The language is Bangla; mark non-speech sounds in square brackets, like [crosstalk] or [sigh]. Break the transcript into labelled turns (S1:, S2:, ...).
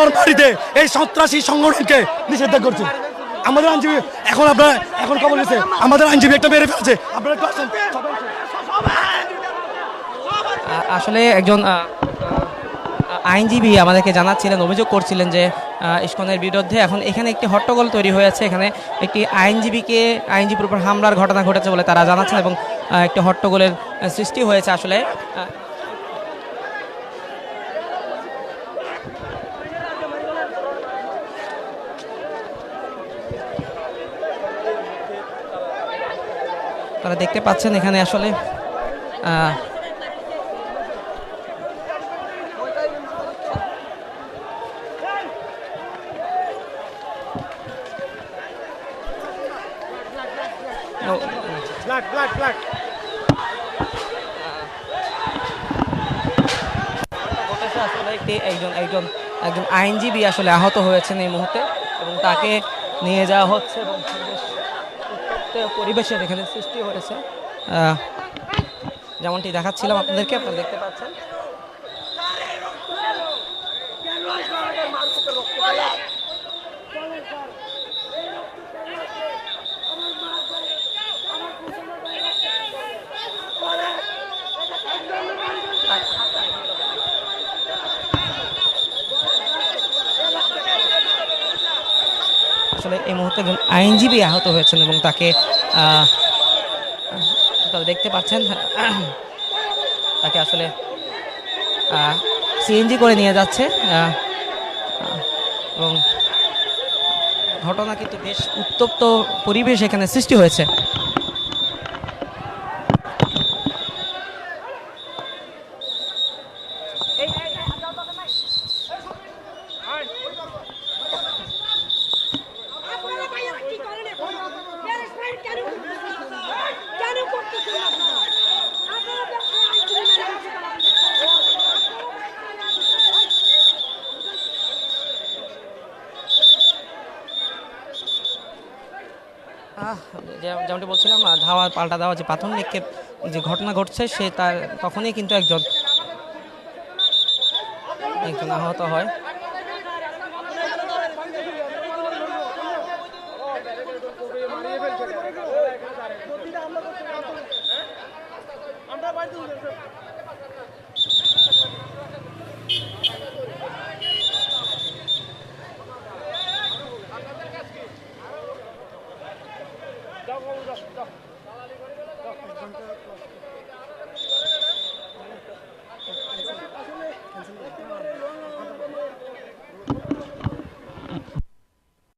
S1: বাংলার বাড়িতে এই সন্ত্রাসী সংগঠনকে নিষেধ করছে। আমাদের আইনজীবী এখন আপনারা এখন খবর গেছে আমাদের আইনজীবী একটা মেরে ফেলছে।
S2: আসলে একজন আইনজীবী আমাদেরকে জানাচ্ছিলেন, অভিযোগ করছিলেন যে ইস্কনের বিরুদ্ধে এখন এখানে একটি হট্টগোল তৈরি হয়েছে। এখানে একটি আইনজীবীকে, আইনজীবীর উপর হামলার ঘটনা ঘটেছে বলে তারা জানাচ্ছেন এবং একটি হট্টগোলের সৃষ্টি হয়েছে আসলে। তারা দেখতে পাচ্ছেন এখানে আসলে একজন একজন একজন আইনজীবী আসলে আহত হয়েছেন এই মুহূর্তে এবং তাকে নিয়ে যাওয়া হচ্ছে এবং উত্তপ্ত পরিবেশের এখানে সৃষ্টি হয়েছে। যেমনটি দেখাচ্ছিলাম আপনাদেরকে আপনারা দেখতে পাচ্ছেন। আসলে এই মুহূর্তে একজন আইনজীবী আহত হয়েছেন এবং তাকে দেখতে পাচ্ছেন, [clears throat] তাকে আসলে সিএনজি করে নিয়ে যাচ্ছে এবং ঘটনা কিন্তু বেশ উত্তপ্ত পরিবেশ এখানে সৃষ্টি হয়েছে। যেমনটি বলছিলাম ধাওয়া, পাল্টা দেওয়া যে পাথর নিক্ষেপ যে ঘটনা ঘটছে, সে তার তখনই কিন্তু একজন একজন আহত হয়। Thank.